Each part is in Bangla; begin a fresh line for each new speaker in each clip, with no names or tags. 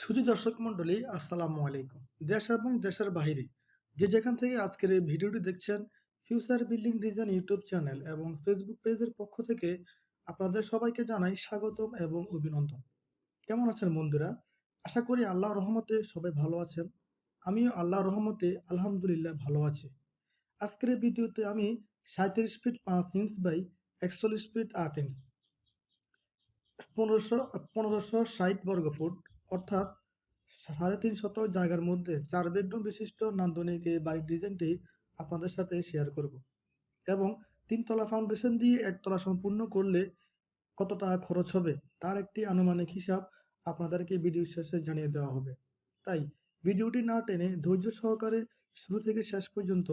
সুধী দর্শক মণ্ডলী, আসসালামু আলাইকুম। দেশ এবং দেশের বাইরে যে যেখান থেকে আজকের এই ভিডিওটি দেখছেন future building design YouTube channel এবং ফেসবুক পেজের পক্ষ থেকে আপনাদের সবাইকে জানাই স্বাগতম এবং অভিনন্দন। কেমন আছেন বন্ধুরা? আশা করি আল্লাহ রহমতে সবাই ভালো আছেন। আমিও আল্লাহ রহমতে আলহামদুলিল্লাহ ভালো আছি। আজকের এই ভিডিওতে আমি সাঁত্রিশ ফিট পাঁচ ইঞ্চ বাই একচল্লিশ ফিট আট ইঞ্চ পনেরোশো পনেরোশো ষাট বর্গ ফুট অর্থাৎ সাড়ে তিন শত জায়গার মধ্যে চার বেডরুম বিশিষ্ট নান্দনিক এই বাড়ির ডিজাইনটি আপনাদের সাথে শেয়ার করব। এবং তিনতলা ফাউন্ডেশন দিয়ে একতলা সম্পূর্ণ করলে কত টাকা খরচ হবে, তার একটি আনুমানিক হিসাব আপনাদেরকে ভিডিও শেষে জানিয়ে দেওয়া হবে। তাই ভিডিওটি না টেনে ধৈর্য সহকারে শুরু থেকে শেষ পর্যন্ত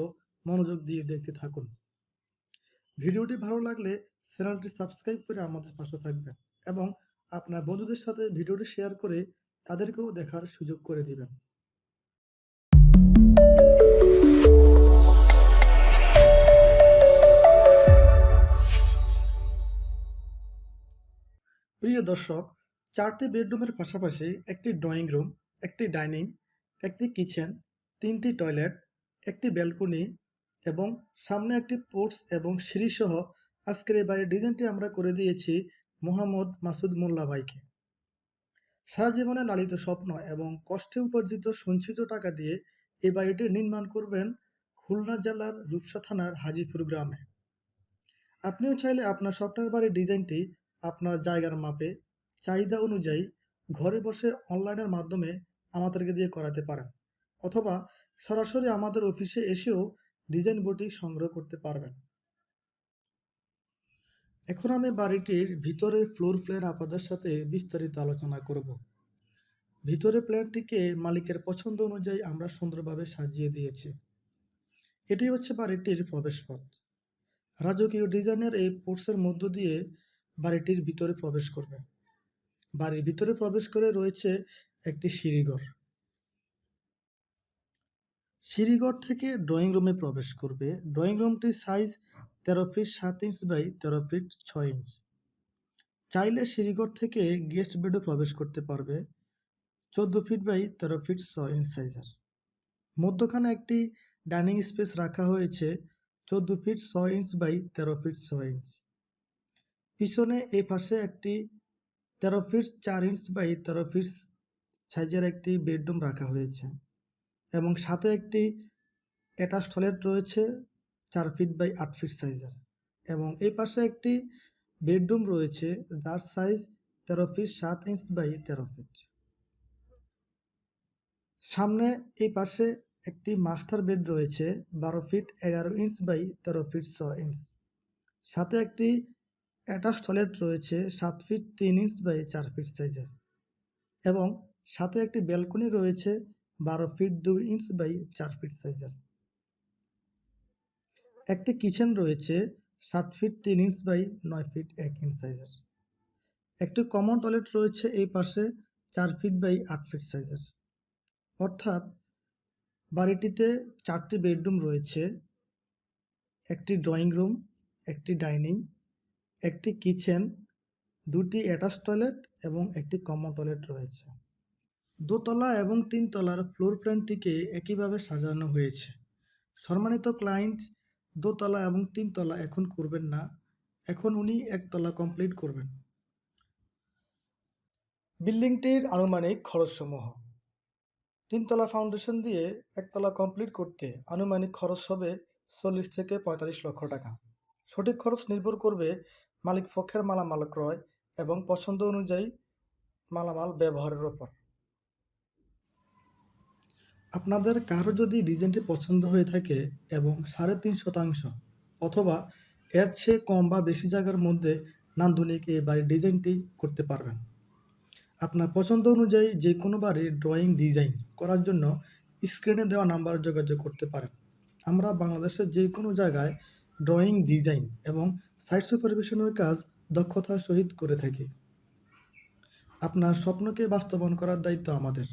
মনোযোগ দিয়ে দেখতে থাকুন। ভিডিওটি ভালো লাগলে চ্যানেলটি সাবস্ক্রাইব করে আমাদের পাশে থাকবেন এবং আপনার বন্ধুদের সাথে ভিডিওটি শেয়ার করে তাদেরকেও দেখার সুযোগ করে দিবেন। প্রিয় দর্শক, চারটি বেডরুমের পাশাপাশি একটি ড্রয়িং রুম, একটি ডাইনিং, একটি কিচেন, তিনটি টয়লেট, একটি ব্যালকনি এবং সামনে একটি পোর্টস এবং সিঁড়িসহ আজকের এই বাড়ির ডিজাইনটি আমরা করে দিয়েছি মোহাম্মদ মাসুদ মোল্লা ভাইকে সারা জীবনে লালিত স্বপ্ন এবং কষ্টে উপার্জিত সঞ্চিত টাকা দিয়ে এই বাড়িটি নির্মাণ করবেন খুলনা জেলার রূপসা থানার হাজিপুর গ্রামে। আপনিও চাইলে আপনার স্বপ্নের বাড়ির ডিজাইনটি আপনার জায়গার মাপে, চাহিদা অনুযায়ী ঘরে বসে অনলাইনের মাধ্যমে আমাদেরকে দিয়ে করাতে পারেন অথবা সরাসরি আমাদের অফিসে এসেও ডিজাইন বইটি সংগ্রহ করতে পারবেন। এখন আমি বাড়িটির ভিতরের ফ্লোর প্ল্যান আপনাদের সাথে বিস্তারিত আলোচনা করব। ভিতরের প্ল্যানটিকে মালিকের পছন্দ অনুযায়ী আমরা সুন্দরভাবে সাজিয়ে দিয়েছি। এটি হচ্ছে বাড়িটির প্রবেশপথ। রাজকীয় ডিজাইনের এই পোর্টসের মধ্য দিয়ে বাড়িটির ভিতরে প্রবেশ করবে। বাড়ির ভিতরে প্রবেশ করে রয়েছে একটি সিঁড়িঘর। সিঁড়িঘর থেকে ড্রয়িং রুমে প্রবেশ করবে। ড্রয়িং রুমটির সাইজ তেরো ফিট সাত ইঞ্চ বাই তেরো ফিট ছয় ইঞ্চ। চাইলে সিঁড়িঘর থেকে গেস্ট বেডও প্রবেশ করতে পারবে। চোদ্দ ফিট বাই তেরো ফিট ছ ইঞ্চ সাইজের। মধ্যখানে একটি ডাইনিং স্পেস রাখা হয়েছে, চোদ্দ ফিট ছ ইঞ্চ বাই তেরো ফিট ছ ইঞ্চ। পিছনে এই পাশে একটি তেরো ফিট চার ইঞ্চ বাই তেরো ফিট সাইজের একটি বেডরুম রাখা হয়েছে। এবং সাথে একটি অ্যাটাচ টয়লেট রয়েছে, চার ফিট বাই আট ফিট সাইজের এবং এই পাশে একটি বেডরুম রয়েছে, যার সাইজ তেরো ফিট সাত ইঞ্চ বাই তেরো ফিট সামনে এই পাশে একটি মাস্টার বেড রয়েছে, বারো ফিট এগারো ইঞ্চ বাই তেরো ফিট ছ ইঞ্চ সাথে একটি অ্যাটাচ টয়লেট রয়েছে, সাত ফিট তিন ইঞ্চ বাই চার ফিট সাইজের এবং সাথে একটি ব্যালকনি রয়েছে বারো ফিট দুই ইঞ্চ বাই চার ফিট সাইজের। একটি কিচেন রয়েছে সাত ফিট তিন ইঞ্চ বাই নয় ফিট এক ইঞ্চ সাইজের। একটি কমন টয়লেট রয়েছে এই পাশে চার ফিট বাই আট ফিট সাইজের। অর্থাৎ বাড়িটিতে চারটি বেডরুম রয়েছে, একটি ড্রয়িং রুম, একটি ডাইনিং, একটি কিচেন, দুটি অ্যাটাচ টয়লেট এবং একটি কমন টয়লেট রয়েছে। দোতলা এবং তিনতলার ফ্লোর প্ল্যানটিকে একইভাবে সাজানো হয়েছে। সম্মানিত ক্লায়েন্ট দোতলা এবং তিনতলা এখন করবেন না, এখন উনি একতলা কমপ্লিট করবেন। বিল্ডিংটির আনুমানিক খরচসমূহ। তিনতলা ফাউন্ডেশন দিয়ে একতলা কমপ্লিট করতে আনুমানিক খরচ হবে চল্লিশ থেকে পঁয়তাল্লিশ লক্ষ টাকা। সঠিক খরচ নির্ভর করবে মালিক পক্ষের মালামাল ক্রয় এবং পছন্দ অনুযায়ী মালামাল ব্যবহারের ওপর। আপনাদের কারও যদি ডিজাইনটি পছন্দ হয়ে থাকে এবং সাড়ে তিন শতাংশ অথবা এর চেয়ে কম বা বেশি জায়গার মধ্যে নান্দনিক এই বাড়ির ডিজাইনটি করতে পারবেন। আপনার পছন্দ অনুযায়ী যে কোনো বাড়ির ড্রয়িং ডিজাইন করার জন্য স্ক্রিনে দেওয়া নাম্বারে যোগাযোগ করতে পারেন। আমরা বাংলাদেশের যে কোনো জায়গায় ড্রয়িং ডিজাইন এবং সাইট সুপারভিশনের কাজ দক্ষতার সহিত করে থাকি। আপনার স্বপ্নকে বাস্তবায়ন করার দায়িত্ব আমাদের।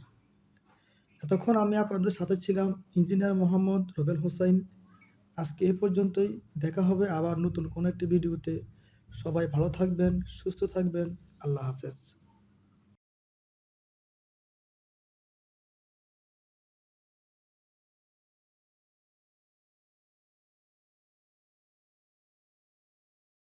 এতক্ষণ আমি আপনাদের সাথে ছিলাম ইঞ্জিনিয়ার মোহাম্মদ রুবেল হোসাইন। আজকে এ পর্যন্তই, দেখা হবে আবার নতুন কোনো একটি ভিডিওতে। সবাই ভালো থাকবেন, সুস্থ থাকবেন, আল্লাহ হাফেজ।